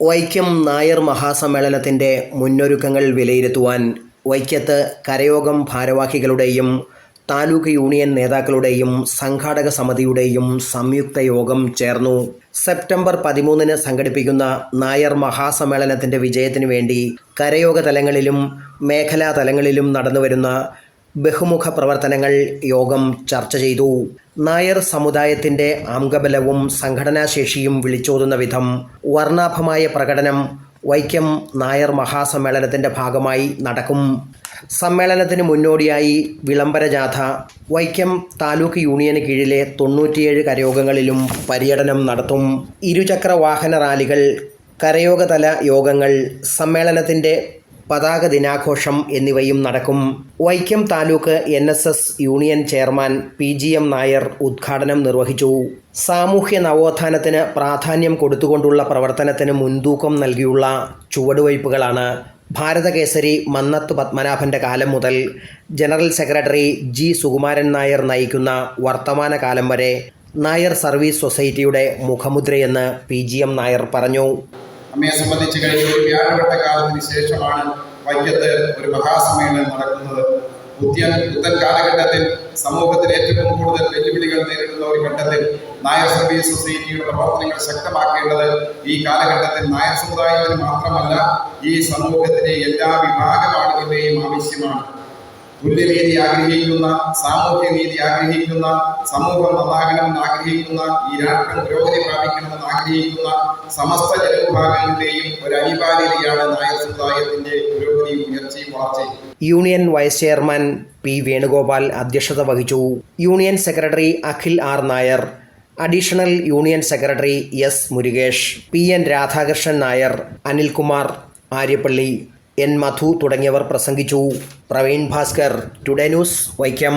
വൈക്കം നായർ മഹാസമ്മേളനത്തിന്റെ മുന്നൊരുക്കങ്ങൾ വിലയിരുത്തുവാൻ വൈക്കത്ത് കരയോഗം ഭാരവാഹികളുടെയും താലൂക്ക് യൂണിയൻ നേതാക്കളുടെയും സംഘാടക സമിതിയുടെയും സംയുക്ത യോഗം ചേർന്നു. സെപ്റ്റംബർ പതിമൂന്നിന് സംഘടിപ്പിക്കുന്ന നായർ മഹാസമ്മേളനത്തിന്റെ വിജയത്തിനു വേണ്ടി കരയോഗ തലങ്ങളിലും മേഖലാ തലങ്ങളിലും നടന്നുവരുന്ന ബഹുമുഖ പ്രവർത്തനങ്ങൾ യോഗം ചർച്ച ചെയ്തു. നായർ സമുദായത്തിന്റെ അംഗബലവും സംഘടനാശേഷിയും വിളിച്ചോതുന്ന വിധം വർണാഭമായ പ്രകടനം വൈക്കം നായർ മഹാസമ്മേളനത്തിന്റെ ഭാഗമായി നടക്കും. സമ്മേളനത്തിന് മുന്നോടിയായി വിളംബര ജാഥ വൈക്കം താലൂക്ക് യൂണിയന് കീഴിലെ തൊണ്ണൂറ്റിയേഴ് കരയോഗങ്ങളിലും പര്യടനം നടത്തും. ഇരുചക്ര വാഹന റാലികൾ കരയോഗതല യോഗങ്ങൾ സമ്മേളനത്തിന്റെ പതാക ദിനാഘോഷം എന്നിവയും നടക്കും. Vaikom taluk N union chairman P Nair ഉദ്ഘാടനം നിർവഹിച്ചു. സാമൂഹ്യ നവോത്ഥാനത്തിന് പ്രാധാന്യം കൊടുത്തുകൊണ്ടുള്ള പ്രവർത്തനത്തിന് മുൻതൂക്കം നൽകിയുള്ള ചുവടുവയ്പ്പുകളാണ് ഭാരതകേസരി മന്നത്ത് പത്മനാഭന്റെ കാലം മുതൽ general secretary G Sukumaran Nair നയിക്കുന്ന വർത്തമാന കാലം വരെ നായർ സർവീസ് സൊസൈറ്റിയുടെ മുഖമുദ്രയെന്ന് പി ജി എം നായർ പറഞ്ഞു. നമ്മെ സംബന്ധിച്ച് കഴിഞ്ഞ ഒരു വ്യാഴവട്ട കാലത്തിന് ശേഷമാണ് വൈക്കത്ത് ഒരു മഹാസമ്മേളനം നടക്കുന്നത് പുതിയ പുത്തൻ കാലഘട്ടത്തിൽ സമൂഹത്തിൽ ഏറ്റവും കൂടുതൽ വെല്ലുവിളികൾ നേരിടുന്ന ഒരു ഘട്ടത്തിൽ നായർ സർവീസ് സൊസൈറ്റിയുടെ പ്രവർത്തനങ്ങൾ ശക്തമാക്കേണ്ടത് ഈ കാലഘട്ടത്തിൽ നായർ സമുദായത്തിന് മാത്രമല്ല ഈ സമൂഹത്തിലെ എല്ലാ വിഭാഗം ആളുകളുടെയും ആവശ്യമാണ്. തുല്യനീതി ആഗ്രഹിക്കുന്ന സാമൂഹ്യ നീതി ആഗ്രഹിക്കുന്ന സമൂഹം നന്നാകണമെന്ന് ആഗ്രഹിക്കുന്ന ഈ രാഷ്ട്രം പുരോഗതി പ്രാപിക്കണമെന്ന് ആഗ്രഹിക്കുന്ന സമസ്ത ജനവിഭാഗങ്ങളുടെയും ഒരു അനിവാര്യതയാണ് നായർ സമുദായത്തിന്റെ പുരോഗതിയും ഉയർച്ചയും വളർച്ചയും. Union vice chairman P Venugopal അധ്യക്ഷത വഹിച്ചു. Union secretary Akhil R Nair. Additional union secretary S Murukesh. P N Radhakrishnan Nair. Anilkumar Aryappally. N Madhu തുടങ്ങിയവർ പ്രസംഗിച്ചു. Praveen Bhaskar today news Vaikom.